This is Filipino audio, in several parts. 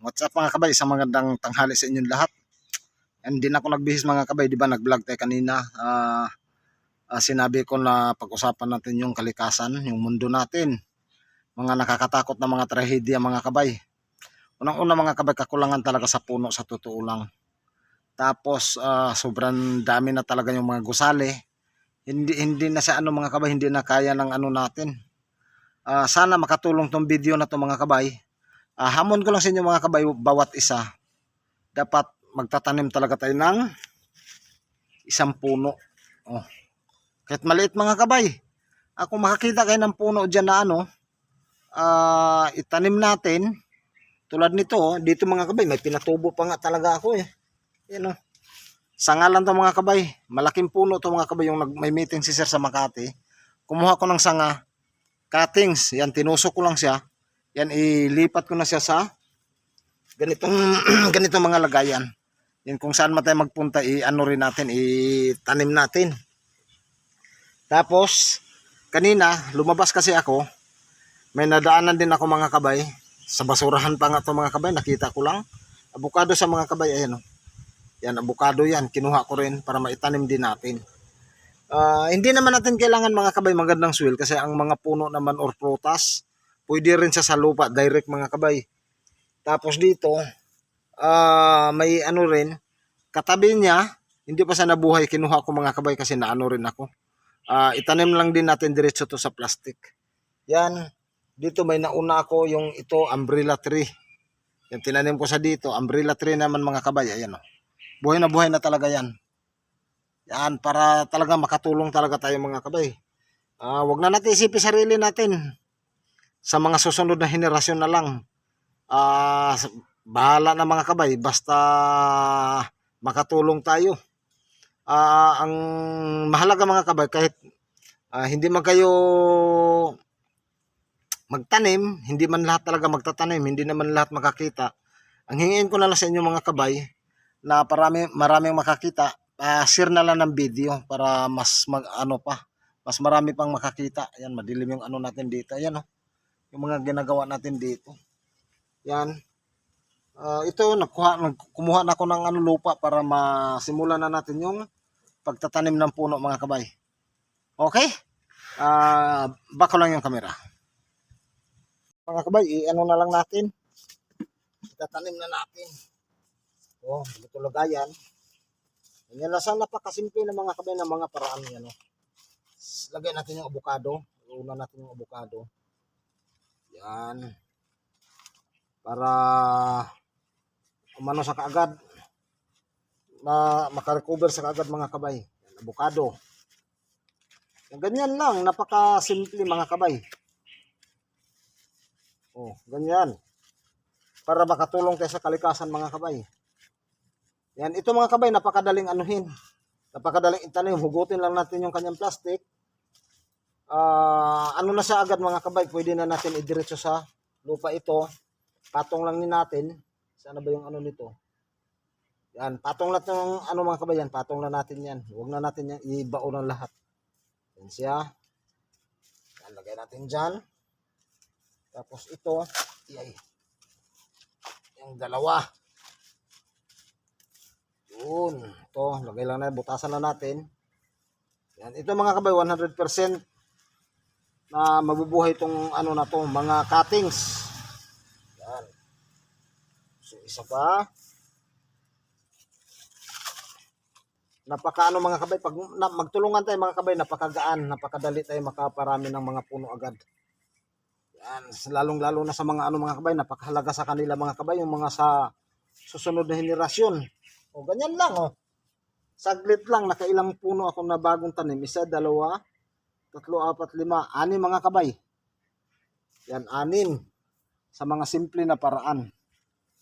What's up mga kabay? Isang magandang tanghali sa inyong lahat. And din ako nagbihis mga kabay, di ba nag-vlog tayo kanina. Ah, ah, sinabi ko na pag-usapan natin yung kalikasan, yung mundo natin. Mga nakakatakot na mga trahedya mga kabay. Unang-una mga kabay, kakulangan talaga sa puno sa totoo lang. Tapos ah, sobrang dami na talaga yung mga gusali. Hindi hindi na sa ano mga kabay, hindi na kaya ng ano natin. Ah, sana makatulong tong video na to mga kabay Ah, hamon ko lang sa inyo mga kabay, bawat isa, dapat magtatanim talaga tayo ng isang puno. Oh. Kahit maliit mga kabay. Ako makakita kayo ng puno dyan na ano, ah, itanim natin. Tulad nito, oh, dito mga kabay, may pinatubo pa nga talaga ako eh. Yan oh. Sanga lang to mga kabay. Malaking puno to mga kabay yung nag, may meeting si Sir sa Makati. Kumuha ko ng sanga, cuttings. Yan, tinusok ko lang siya. Yan, ilipat ko na siya sa ganitong, ganitong mga lagayan. Yan, kung saan man tayo magpunta, i-ano rin natin, itanim natin. Tapos, kanina, lumabas kasi ako. May nadaanan din ako mga kabay. Sa basurahan pa nga to mga kabay, nakita ko lang. Abukado sa mga kabay, ayan o. Yan, abukado yan. Kinuha ko rin para maitanim din natin. Ah, hindi naman natin kailangan mga kabay magandang soil kasi ang mga puno naman or prutas, pwede rin sa lupa, direct mga kabay. Tapos dito, ah may ano rin, katabi niya, hindi pa sa nabuhay, kinuha ko mga kabay kasi naano rin ako. Ah, itanim lang din natin diretso to sa plastic. Yan, dito may nauna ako yung ito, umbrella tree. Yan, tinanim ko sa dito, umbrella tree naman mga kabay, ayan o. Buhay na buhay na talaga yan. Yan, para talaga makatulong talaga tayo mga kabay. Ah, wag na natin isipin sarili natin sa mga susunod na henerasyon na lang. Ah, bahala na mga kabay basta makatulong tayo. Ah, ang mahalaga mga kabay kahit ah, hindi man kayo magtanim, hindi man lahat talaga magtatanim, hindi naman lahat makakita. Ang hingin ko na lang sa inyo mga kabay na parami, maraming makakita, ah, share na lang ng video para mas mag, ano pa, mas marami pang makakita. Yan, madilim yung ano natin dito. Ayan oh yung mga ginagawa natin dito. Yan. Ah, ito, nagkuha, nag- kumuha na ako ng ano, lupa para masimulan na natin yung pagtatanim ng puno mga kabay. Okay? Ah, bako lang yung kamera. Mga kabay, i-ano na lang natin. Tatanim na natin. Oh, ito lagayan. Yan lang sana napakasimple ng mga kabay ng mga paraan yan. Oh. Lagay natin yung avocado. Una natin yung avocado. Yan. Para umano sa kaagad na makarecover sa kaagad mga kabay. Yan. Yan, ganyan lang, napaka-simple mga kabay. Oh, ganyan. Para makatulong tayo sa kalikasan mga kabay. Yan, ito mga kabay, napakadaling anuhin. Napakadaling itanim. Hugutin lang natin yung kanyang plastic ah ano na siya agad mga kabay, pwede na natin idiretso sa lupa ito. Patong lang ni natin. Sana ba yung ano nito? Yan, patong lang ng ano mga kabay yan, patong lang natin yan. Huwag na natin yan, ibao ng lahat. Yan siya. Yan, lagay natin dyan. Tapos ito, iyay. Yung dalawa. Yun. Ito, lagay lang na, butasan na natin. Yan, ito mga kabay, 100% na mabubuhay itong ano na to, mga cuttings. Yan. So, isa pa. Napaka ano mga kabay, pag na, magtulungan tayo mga kabay, napakagaan, napakadali tayo makaparami ng mga puno agad. Yan, lalong lalo na sa mga ano mga kabay, napakahalaga sa kanila mga kabay, yung mga sa susunod na henerasyon. O ganyan lang oh. Saglit lang, nakailang puno ako na bagong tanim. Isa, dalawa, tatlo, apat, lima, anim mga kabay. Yan, anim. Sa mga simple na paraan.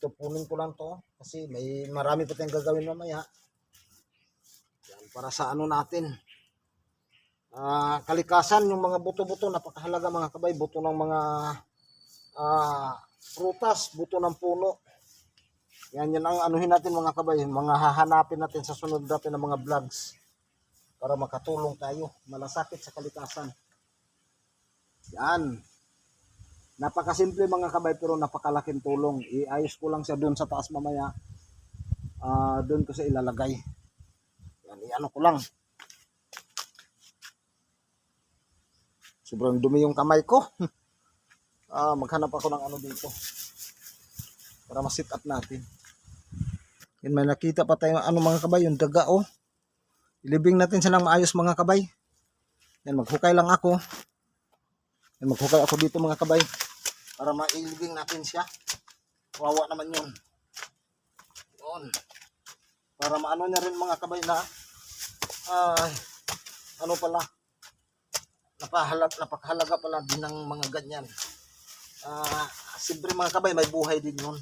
Ito, punin ko lang to kasi may marami pa tayong gagawin mamaya. Yan, para sa ano natin. Ah, kalikasan, yung mga buto-buto, napakahalaga mga kabay. Buto ng mga ah, prutas, buto ng puno. Yan, yan ang anuhin natin mga kabay. Mga hahanapin natin sa sunod natin ng mga vlogs para makatulong tayo malasakit sa kalikasan. Yan. Napakasimple mga kabay pero napakalaking tulong. Iayos ko lang siya doon sa taas mamaya. Ah, doon ko siya ilalagay. Yan, iano ko lang. Sobrang dumi yung kamay ko. ah, maghanap ako ng ano dito. Para ma-sit up natin. Yan, may nakita pa tayo ano mga kabay, yung daga oh. Ilibing natin siya ng maayos mga kabay. Yan, maghukay lang ako. Yan, maghukay ako dito mga kabay. Para mailibing natin siya. Wawa naman yun. Yun. Para maano niya rin mga kabay na ay, ano pala, napahalag, napakahalaga pala din ng mga ganyan. Ah, siyempre mga kabay, may buhay din yun.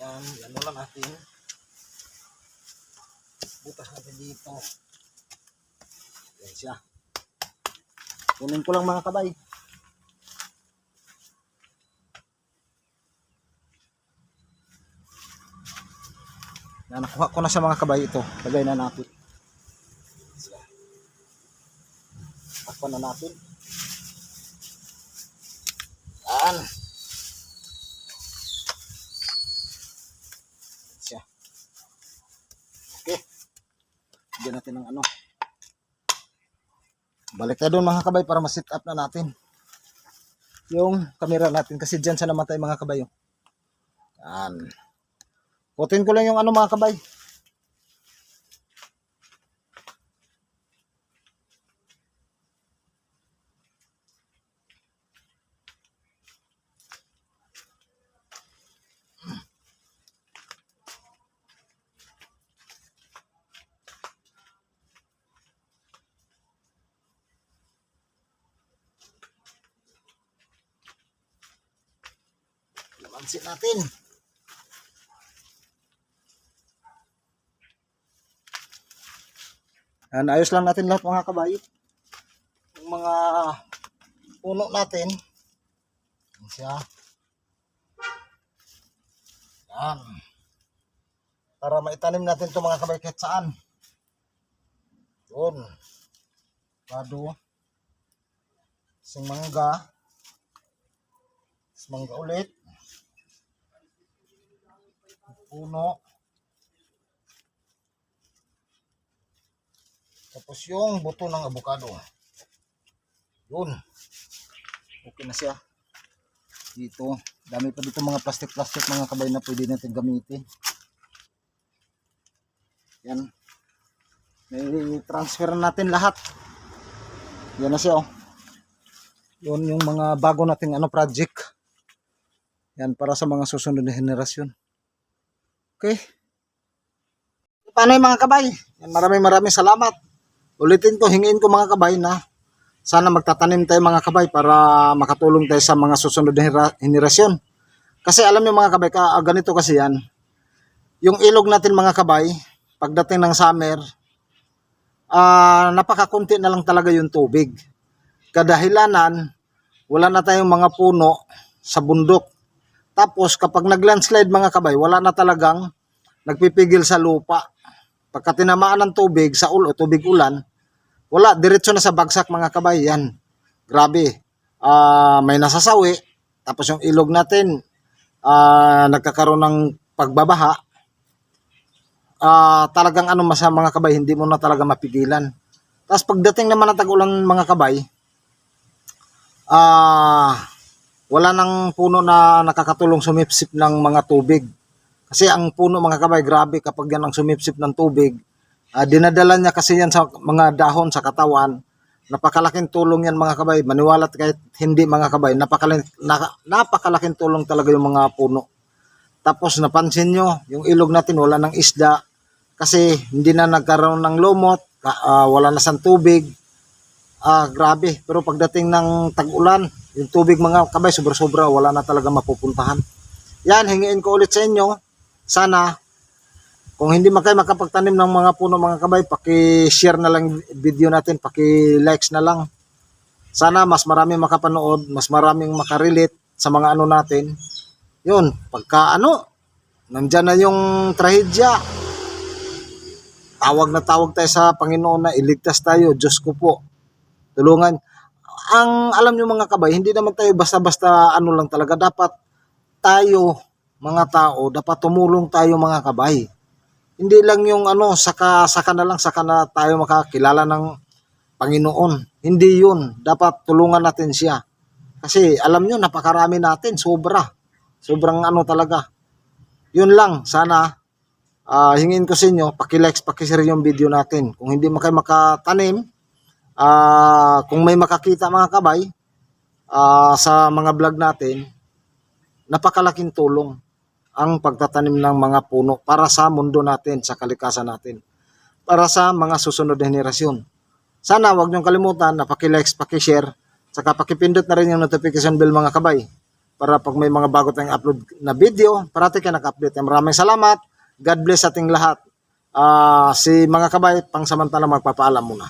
Yan, ano lang natin. Butas natin dito. Yan siya. Kunin ko lang mga kabay. Yan, nakuha ko na sa mga kabay ito. Lagay na natin. Takpan na natin. Yan. Siya. Okay. Bigyan natin ng ano. Balik tayo doon mga kabay para ma-sit up na natin. Yung camera natin kasi dyan sa namatay mga kabay. oh. Yan. Kutin ko lang yung ano mga kabay. Lamansin natin. Yan, ayos lang natin lahat mga kabayo. Yung mga puno natin. Yan siya. Yan. Para maitanim natin ito mga kabay kahit saan. Yun. Kado. Sing mangga. Sing mangga ulit. Puno. Tapos yung buto ng avocado. Yun. Okay na siya. Dito. Dami pa dito mga plastic-plastic mga kabay na pwede natin gamitin. Yan. May transfer natin lahat. Yan na siya oh. Yun yung mga bago nating ano project. Yan para sa mga susunod na henerasyon. Okay. Paano yung mga kabay? Maraming maraming salamat. Ulitin ko, hingiin ko mga kabay na sana magtatanim tayo mga kabay para makatulong tayo sa mga susunod na henerasyon. Kasi alam niyo mga kabay, ka, ah, ganito kasi yan. Yung ilog natin mga kabay, pagdating ng summer, ah napakakunti na lang talaga yung tubig. Kadahilanan, wala na tayong mga puno sa bundok. Tapos kapag nag-landslide mga kabay, wala na talagang nagpipigil sa lupa. Pagka tinamaan ng tubig sa ulo, tubig ulan, wala, diretso na sa bagsak mga kabay. Yan. Grabe. Ah, may nasasawi. Tapos yung ilog natin, ah, nagkakaroon ng pagbabaha. Ah, talagang ano masa mga kabay, hindi mo na talaga mapigilan. Tapos pagdating naman ng tag-ulan mga kabay, ah, wala nang puno na nakakatulong sumipsip ng mga tubig. Kasi ang puno mga kabay, grabe kapag yan ang sumipsip ng tubig, ah, dinadala niya kasi yan sa mga dahon sa katawan. Napakalaking tulong yan mga kabay. Maniwalat kahit hindi mga kabay, napakalaking, naka- napakalaking tulong talaga yung mga puno. Tapos napansin nyo, yung ilog natin wala ng isda kasi hindi na nagkaroon ng lumot, ah, wala na sang tubig. Ah, grabe. Pero pagdating ng tag-ulan, yung tubig mga kabay, sobra-sobra, wala na talaga mapupuntahan. Yan, hingiin ko ulit sa inyo. Sana, kung hindi man kayo makapagtanim ng mga puno mga kabay, paki-share na lang video natin, paki-likes na lang. Sana mas maraming makapanood, mas maraming makarelate sa mga ano natin. Yun, pagka ano, nandyan na yung trahedya. Tawag na tawag tayo sa Panginoon na iligtas tayo. Diyos ko po. Tulungan. Ang alam nyo mga kabay, hindi naman tayo basta-basta ano lang talaga. Dapat tayo, mga tao, dapat tumulong tayo mga kabay. Hindi lang yung ano, saka, saka na lang, saka na tayo makakilala ng Panginoon. Hindi yun. Dapat tulungan natin siya. Kasi alam nyo, napakarami natin, sobra. Sobrang ano talaga. Yun lang, sana ah hingin ko sa inyo, pakilike, pakishare yung video natin. Kung hindi mo kayo makatanim, ah kung may makakita mga kabay, ah sa mga vlog natin, napakalaking tulong ang pagtatanim ng mga puno para sa mundo natin, sa kalikasan natin, para sa mga susunod na henerasyon. Sana wag niyong kalimutan na pakilike, pakishare, saka pakipindot na rin yung notification bell mga kabay para pag may mga bago tayong upload na video, parati ka naka-update. Maraming salamat. God bless ating lahat. Ah, si mga kabay, pang samantala magpapaalam muna.